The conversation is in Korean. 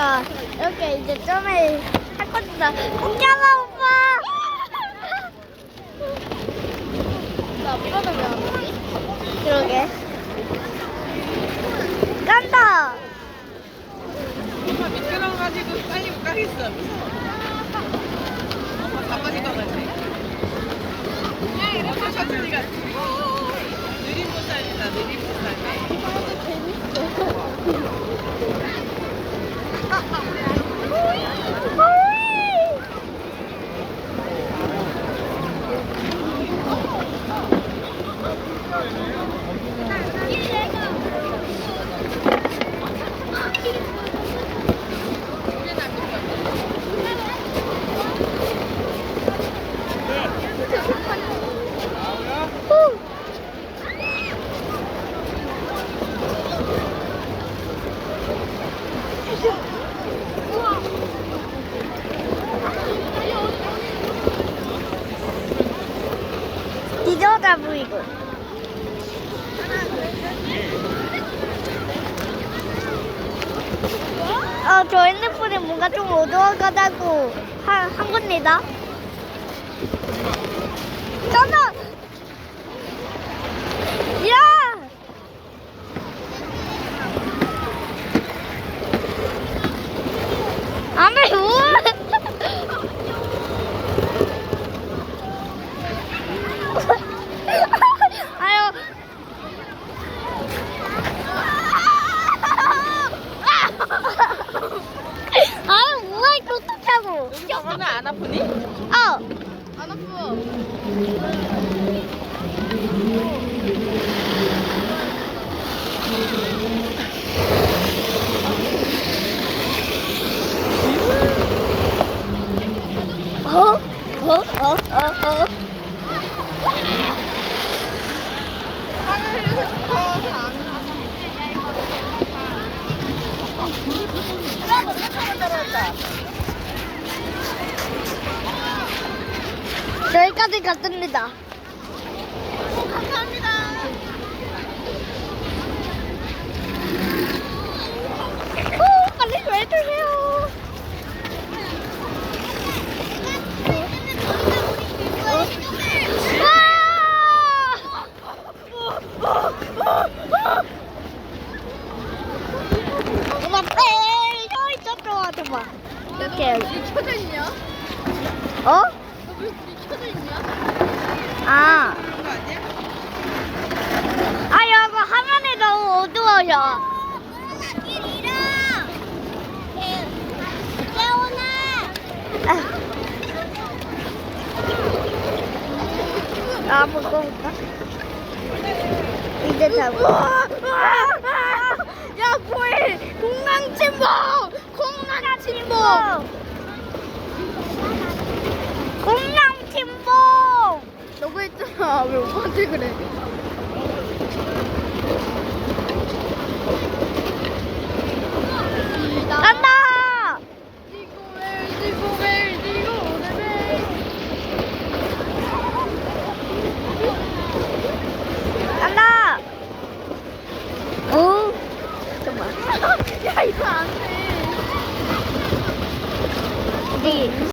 있어. 이렇게 이제 좀에 할 겁니다. 공격아 오빠. 나 이러다 왜 그러게. 간다. 엄마 미끄러 가지고 빨리 못 가겠어. 엄마 바빠질 것 같아. 그냥 이렇게 천천히 가. 어, 어, 어. 느린 못 살린다. 느린 못. 뒤져다 보이고. 어, 저 핸드폰에 뭔가 좀 어두워가다고 한, 한 겁니다. 저는! 야! 아니, 뭐! 아유. 아유, 뭐야, 이거 어떡하고. 여기 엄마는 안 아프니? 어. 안 아파. 어? 어? 어? 어? 어? 하늘에서 여기까지 갔습니다. 감사합니다. 오, 빨리 왜 주세요? 엄마 빼! 혀 이쪽으로 와줘 봐. 이렇게. 켜져 있냐? 어? 아. 아니야? 아, 여보, 화면이 너무 어두워져. 아, 먹어볼까? 이제 잡고. 야, 뭐해? 공랑침범! 공랑침범! 왜 오빠한테 그래? 간다! 간다! 오! 잠깐만. 야, 이거 안 돼. 어디?